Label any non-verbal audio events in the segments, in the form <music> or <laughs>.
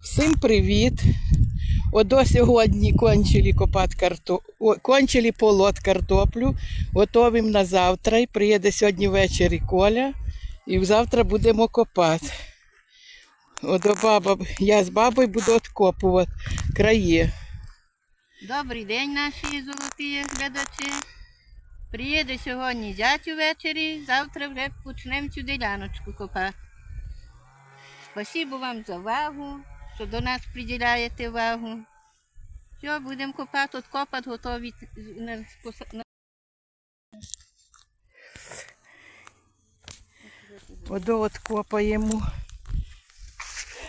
Всім привіт! Ото сьогодні кончили копати карто... Кончили полот картоплю, готовим на завтра. І приїде сьогодні ввечері Коля, і завтра будемо копати. Ото баба, я з бабою буду откопувати краї. Добрий день, наші золоті глядачі. Приїде сьогодні зять увечері, завтра вже почнемо цю діляночку копати. Спасибо вам за увагу, що до нас приділяєте увагу. Все, будемо копати, откопати, готові на, на откопаємо.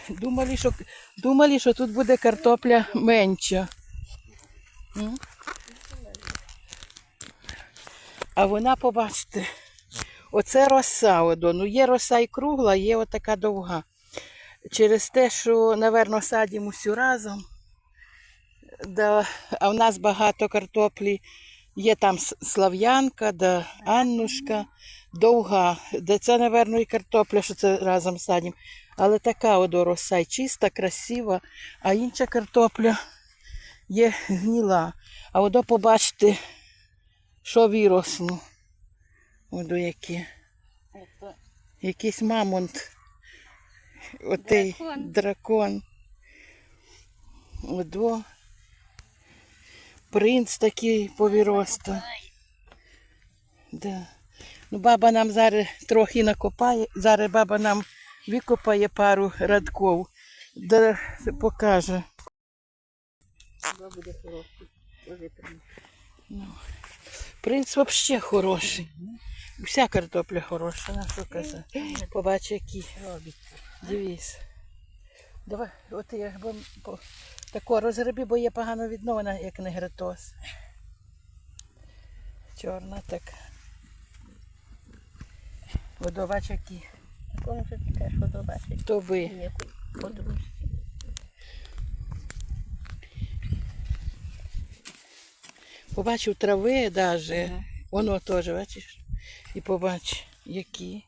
Думали, що, думали, що тут буде картопля менша. А вона, побачите, оце роса. Одо. Ну, є роса і кругла, є отака довга. Через те, що, напевно, садимо всю разом. Да, а в нас багато картоплі. Є там Слав'янка, да, Аннушка, довга. Де це, напевно, і картопля, що це разом садимо. Але така одо роса чиста, красива, а інша картопля є гніла. А одо побачите, що виросло. Одо які. Якийсь мамонт. Отей Дракон. дракон. Одо. Принц такий повіростав. Да. Ну, баба нам зараз трохи накопає. Зараз баба нам викопає пару радков. Да, покаже. буде хороший. Дуже. Принц взагалі хороший. Вся картопля хороша, на що казати. Побач, який. Дивись. Давай, от я бо, по, тако розгреби, бо є погано видно, вона як не гратос. Чорна така. От бач, які. Кому ж ти кажеш, що побачить? То подружці. Побачив трави навіть. Воно теж, бачиш? І побач, які.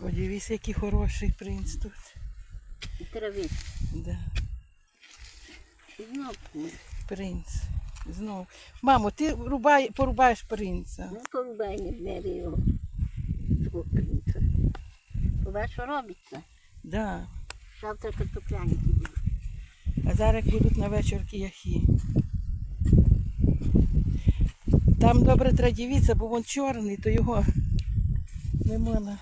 Подивись, який хороший принц тут. Трави. Да. Принц. Знов. Мамо, ти рубай, порубаєш принца. Ну, порубай, не бери його. Свого принца. Побач, що робиться. Да. Завтра картопляники будуть. А зараз будуть на вечір кияхи. Там добре треба дивитися, бо він чорний, то його не можна.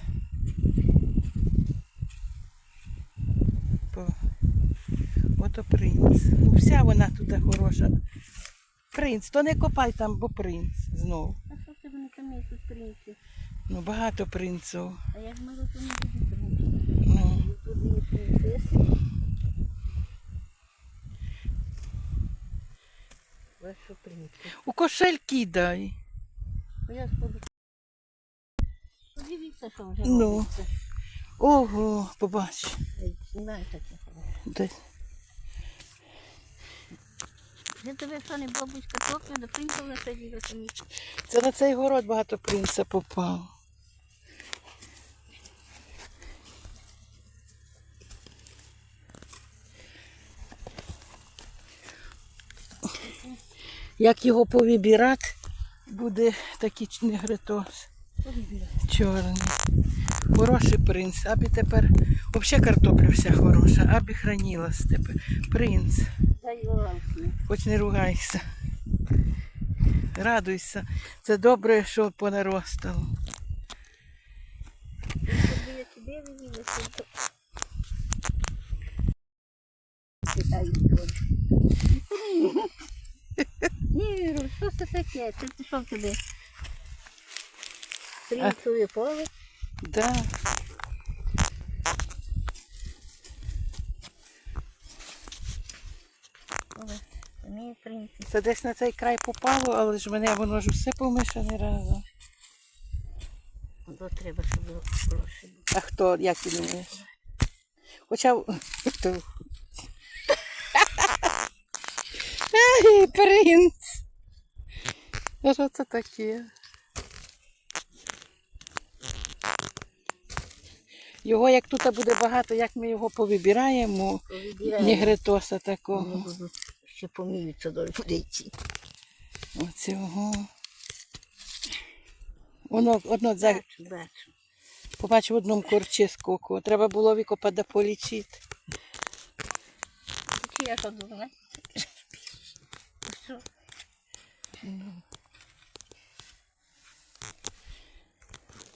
Ото принц. Ну, вся вона туди хороша. Принц, то не копай там, бо принц знов. А що ти не там тут принців? Ну, багато принців. А я ж мало то не буду принців. Ну, Тут є принцеси. Вашу принцесу. у кошель кидай. Ну, я сходу. Подивіться, що вже Ну. робиться. Ого, побач. Знімай таке. Де- Я тебе що не бабуська топля, до принців насадила самі. Це на цей город багато принца попав. Як його повибирати, буде такий негритос. Чорний. Хороший принц. Аби тепер взагалі картопля вся хороша, аби хранилась тепер. Принц. Хоч не ругайся. Радуйся. Це добре, що понаростало. Ні, що це таке? Ти що в тебе? Принцове поле? Да. Ой, Мій принц. Це десь на цей край попало, але ж мене воно ж все помішане разом. Бо треба, щоб було гроші. А хто, як ти думаєш? Хоча. Хто? Ай, принц. Що це таке? Його як тут буде багато, як ми його повибираємо, нігритоса такого. Ще поміються до подійці. Оцього. Воно одно за Бачу. побач в одному корчі скоку. Треба було викопати да полічити. Чи я що думаю? Що?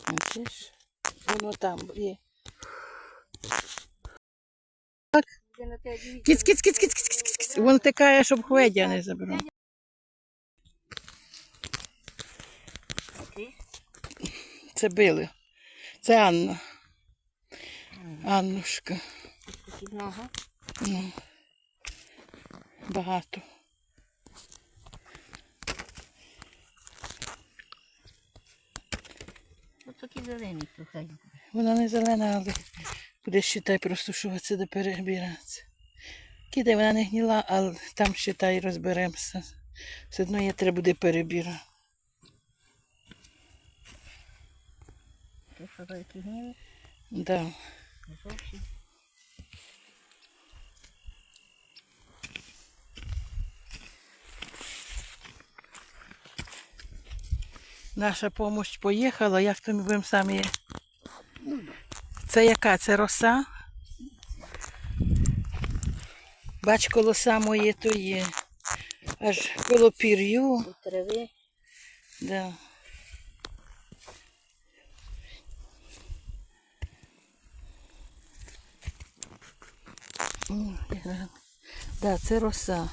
Бачиш? Воно там є. Дивіться? Кіць, кіць, кіць, кіць, кіць, кіць, кіць. Воно тикає, щоб хведя не забрав. Це били. Це Анна. Аннушка. Похідного. Ну, багато. Ось такі зелені трохи. Вона не зелена, але буде що це де перебиратися. Кидай, вона не гніла, але там считай розберемося. Все одно її треба буде. Що гніли? Да. Зовсім. Наша допомога поїхала, як то ми будемо самі. Це яка? Це роса? Бач, коло самої то є. Аж коло пір'ю. Трави. Да. Яка- <laughs> Да, це роса.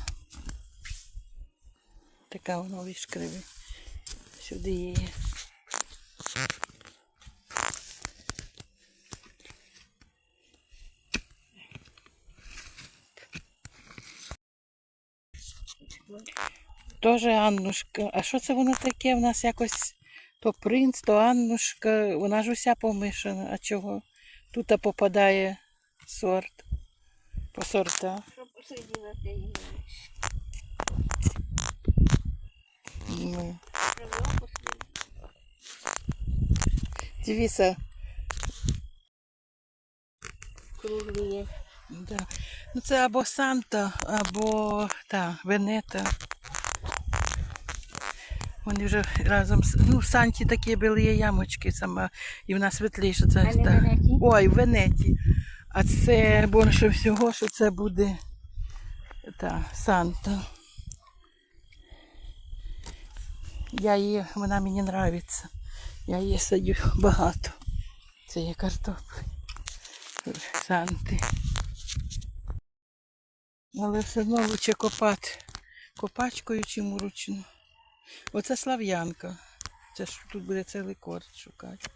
Така воно вишкриве. Сюди її. Тоже Аннушка. А що це воно таке? В нас якось то принц, то Аннушка. Вона ж уся помишана. А чого? Тут попадає сорт. По її? Ну. Дивіться. Круглі. Да. Ну це або Санта, або та, Венета. Вони вже разом з. Ну, в Санті такі були ямочки сама, і вона світліша. Це, А не та. Венеті? Ой, в Венеті. А це більше всього, що це буде та, Санта. Я її, вона мені подобається. Я її садю багато. Це є картопля. Санти. Але все одно лучше копати копачкою, чим вручну. Оце слав'янка. Це ж тут буде цілий корт шукати.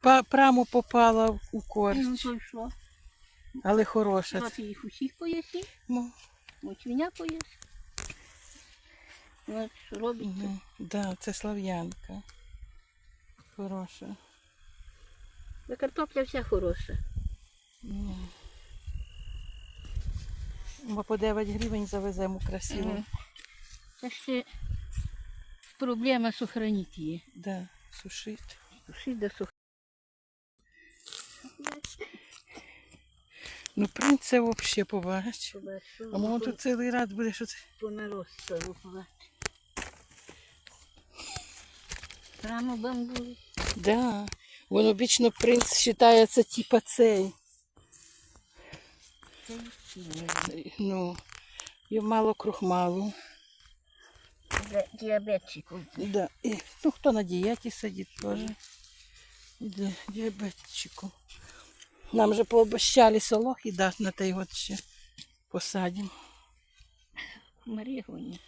Па- Прямо попала у корч, ну, то що? але хороша. Ти їх усіх поїси? Ну, Мочвіня поїси? От що робить. ну, да, це слав'янка. Хороша. Та картопля вся хороша. Ну. Бо по 9 гривень завеземо красиво. Це ще проблема сохранити її. Да, сушити. Сушити да сухо. Ну, принц це взагалі побач. А мов тут цілий ряд буде, що це. Понаросся рухова. Прямо бамбули. Да. Воно вічно принц вважається типа цей. Ну, і мало крухмалу. Для діабетиків. Да. І, ну, хто на дієті сидить теж. Для діабетчику. Нам же пообіщали солох і дати на той год ще посадимо. Марія Гоні.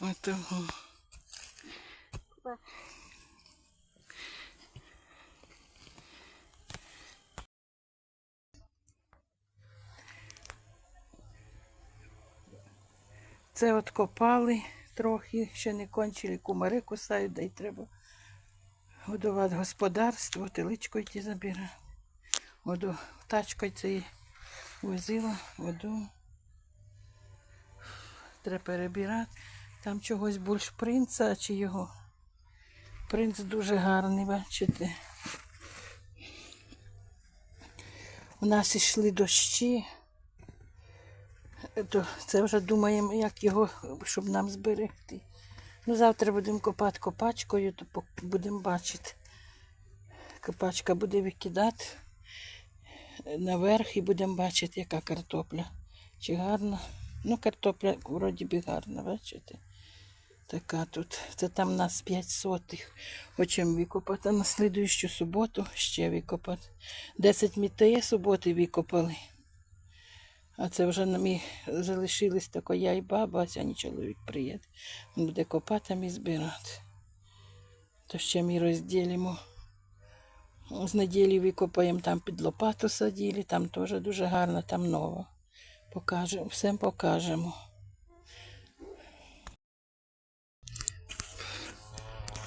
Отого. Це от копали трохи, ще не кончили, кумари кусають, да й треба годувати господарство, теличку йти забирати. Воду тачкою це возила, воду. Треба перебирати. Там чогось більш принца чи його. Принц дуже гарний, бачите. У нас йшли дощі. То це вже думаємо, як його, щоб нам зберегти. Ну, завтра будемо копати копачкою, то будемо бачити. Копачка буде викидати наверх і будемо бачити, яка картопля. Чи гарна. Ну, картопля вроді би гарна, бачите? Така тут. Це там у нас 5 сотих. Хочемо викопати. А на слідуючу суботу ще викопати. 10 мітеє суботи викопали. А це вже нам залишились тільки я і баба, а сьогодні чоловік приїде. Він буде копати, ми збирати. То ще ми розділимо. З неділі викопаємо там під лопату садили, там теж дуже гарно, там ново. Покажемо, всім покажемо.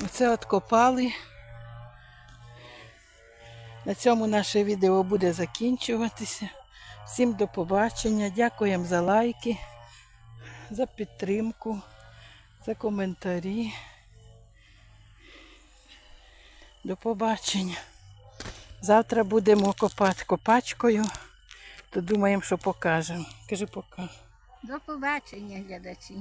Оце от копали. На цьому наше відео буде закінчуватися. Всім до побачення. Дякуємо за лайки, за підтримку, за коментарі. До побачення. Завтра будемо копати копачкою, то думаємо, що покажемо. Кажи пока. До побачення, глядачі.